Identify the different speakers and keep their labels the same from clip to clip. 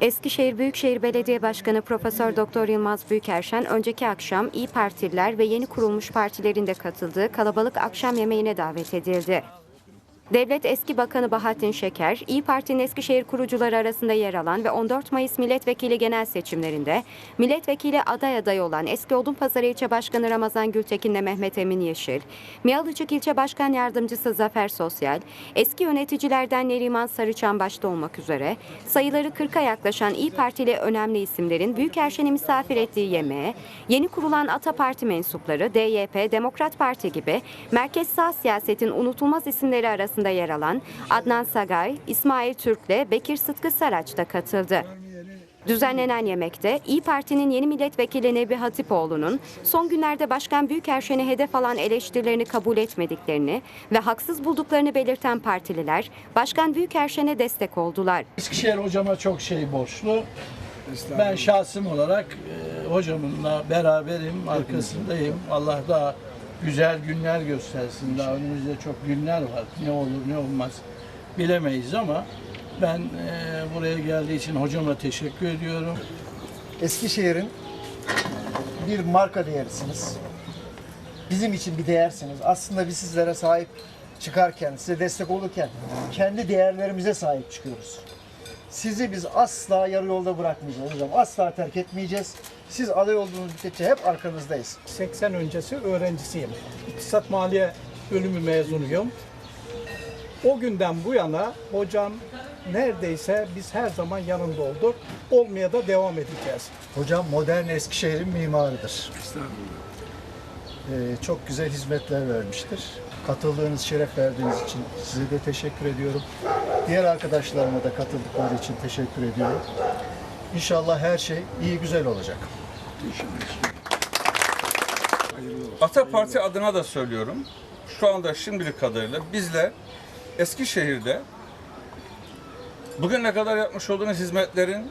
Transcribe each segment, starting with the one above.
Speaker 1: Eskişehir Büyükşehir Belediye Başkanı Profesör Doktor Yılmaz Büyükerşen önceki akşam İyi Partililer ve yeni kurulmuş partilerin de katıldığı kalabalık akşam yemeğine davet edildi. Devlet Eski Bakanı Bahattin Şeker, İyi Parti'nin Eskişehir kurucuları arasında yer alan ve 14 Mayıs Milletvekili genel seçimlerinde milletvekili aday adayı olan Eski Odunpazarı İlçe Başkanı Ramazan Gültekin'le Mehmet Emin Yeşil, Miyalıcık İlçe Başkan Yardımcısı Zafer Sosyal, eski yöneticilerden Neriman Sarıçam başta olmak üzere sayıları 40'a yaklaşan İyi Partili önemli isimlerin Büyükerşen'i misafir ettiği yemeğe, yeni kurulan Ata Parti mensupları, DYP, Demokrat Parti gibi merkez sağ siyasetin unutulmaz isimleri arasında yer alan Adnan Sagay, İsmail Türk'le Bekir Sıtkı Saraç da katıldı. Düzenlenen yemekte İyi Parti'nin yeni milletvekili Nebi Hatipoğlu'nun son günlerde Başkan Büyükerşen'e hedef alan eleştirilerini kabul etmediklerini ve haksız bulduklarını belirten partililer Başkan Büyükerşen'e destek oldular.
Speaker 2: Eskişehir hocama çok şey borçlu. Ben şahsım olarak e, hocamınla beraberim, arkasındayım. Allah daha güzel günler göstersin. Daha önümüzde çok günler var. Ne olur ne olmaz bilemeyiz ama ben e, buraya geldiği için hocama teşekkür ediyorum.
Speaker 3: Eskişehir'in bir marka değerisiniz. Bizim için bir değersiniz. Aslında biz sizlere sahip çıkarken, size destek olurken kendi değerlerimize sahip çıkıyoruz. Sizi biz asla yarı yolda bırakmayacağız hocam. Asla terk etmeyeceğiz. Siz aday olduğunuz müddetçe hep arkanızdayız.
Speaker 4: 80 öncesi öğrencisiyim. İktisat Maliye bölümü mezunuyum. O günden bu yana hocam neredeyse biz her zaman yanında olduk. Olmaya da devam edeceğiz.
Speaker 3: Hocam modern Eskişehir'in mimarıdır. Ee, çok güzel hizmetler vermiştir. Katıldığınız, şeref verdiğiniz için size de teşekkür ediyorum. Diğer arkadaşlarıma da katıldıkları için teşekkür ediyorum. İnşallah her şey iyi güzel olacak.
Speaker 5: Ata Parti adına da söylüyorum. Şu anda şimdilik kadarıyla bizler Eskişehir'de bugüne kadar yapmış olduğunuz hizmetlerin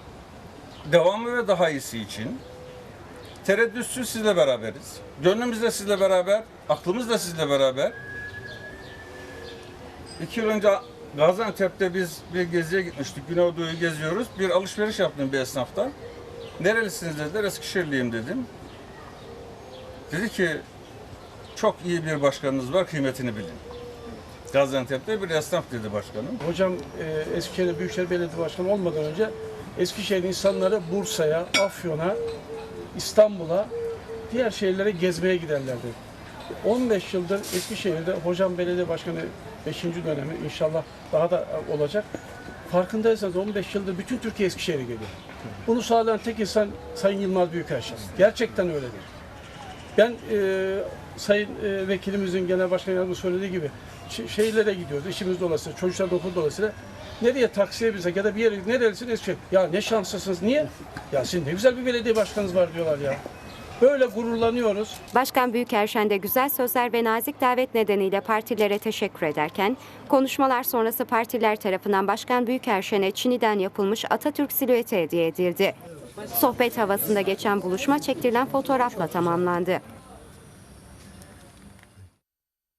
Speaker 5: devamı ve daha iyisi için tereddütsüz sizle beraberiz. Gönlümüz de sizle beraber, aklımız da sizle beraber. İki yıl önce Gaziantep'te biz bir geziye gitmiştik. Güneydoğu'yu geziyoruz. Bir alışveriş yaptım bir esnafta. Nerelisiniz dediler. Eskişehirliyim dedim. Dedi ki çok iyi bir başkanınız var kıymetini bilin. Gaziantep'te bir esnaf dedi başkanım.
Speaker 4: Hocam e, Eskişehir Büyükşehir Belediye Başkanı olmadan önce Eskişehir insanları Bursa'ya, Afyon'a, İstanbul'a, diğer şehirlere gezmeye giderlerdi. 15 yıldır Eskişehir'de hocam belediye başkanı 5. dönemi inşallah daha da olacak. Farkındaysanız 15 yıldır bütün Türkiye Eskişehir'e geliyor. Bunu sağlayan tek insan Sayın Yılmaz Büyükerşen. Gerçekten öyledir. Ben e, Sayın e, Vekilimizin Genel Başkan Yardımcısı söylediği gibi şehirlere gidiyoruz. İşimiz dolayısıyla, çocuklar okul dolayısıyla. Nereye taksiye binsek ya da bir yere nerelisin Eskişehir. Ya ne şanslısınız. Niye? Ya sizin ne güzel bir belediye başkanınız var diyorlar ya. Böyle gururlanıyoruz.
Speaker 1: Başkan Büyükerşen de güzel sözler ve nazik davet nedeniyle partilere teşekkür ederken, konuşmalar sonrası partiler tarafından Başkan Büyükerşen'e Çin'den yapılmış Atatürk silüeti hediye edildi. Sohbet havasında geçen buluşma çektirilen fotoğrafla tamamlandı.